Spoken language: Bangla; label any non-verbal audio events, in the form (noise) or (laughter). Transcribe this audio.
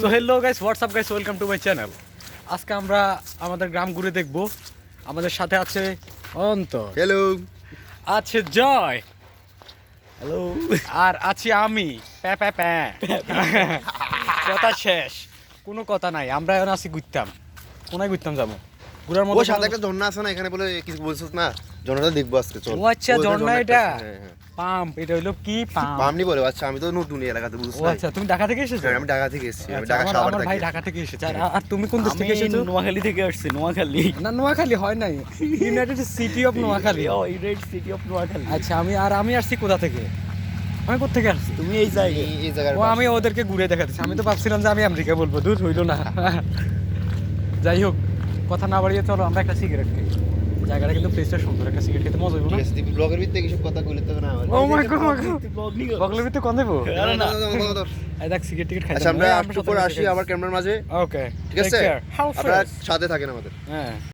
So hello guys WhatsApp guys welcome to my channel আজকে আমরা আমাদের গ্রাম ঘুরে দেখব। আমাদের সাথে আছে অন্ত হ্যালো আছে জয়। হ্যালো আর আছি আমি। প্যা প্যা প্যা। (laughs) কথা শেষ। কোনো কথা নাই। আমরা এখন আছি ঘুরতাম। কোনায় ঘুরতাম যাব? ঘুরার ও মতো সাথে কোনো- একটা ঝর্ণা আছে না এখানে বলে কিছু বলছিস না? ঝর্ণাটা দেখব আজকে চল। ও আচ্ছা, ঝর্ণা এটা? হ্যাঁ, হ্যাঁ। পাম্প এটা হইল কি পাম্প? পামনি বলে আচ্ছা আমি তো নতুন এলাকাতে বুঝছি ও আচ্ছা তুমি ঢাকা থেকে এসেছ? হ্যাঁ, আমি ঢাকা থেকে এসেছি আমি আচ্ছা, ঢাকা সাভার আমার ভাই ঢাকা থেকে এসেছে। আর তুমি কোন দেশ থেকে এসেছ? নোয়াখালী থেকে আসছি নোয়াখালী। না নোয়াখালী হয় নাই। ইউনাইটেড সিটি অফ নোয়াখালী ও ইউনাইটেড সিটি অফ নোয়াখালী আচ্ছা আমি আর আমি আসছি কোথা থেকে? আমি কোথা থেকে আসছি? তুমি এই জায়গায়। এই- জায়গার ও আমি ওদেরকে ঘুরে দেখাতেছি। আমি তো ভাবছিলাম যে আমি আমেরিকা বলব দূর হইল না। (laughs) যাই হোক। কথা না বাড়িয়ে চলো আমরা একটা সিগারেট খাই। জায়গাটা কিন্তু প্লেসটা সুন্দর একটা সিগারেট খেতে মজা হইব না? ব্লগের ভিতরে কিছু কথা কইলে তো না ও মাই গড ব্লগের ভিতরে কোন দেবো? আরে না। এই দেখ সিগারেট টিকেট খাই আচ্ছা আমরা একটু পরে আসি আবার ক্যামেরার মাঝে। ওকে ঠিক আছে? আপনারা সাথে থাকেন আমাদের। হ্যাঁ।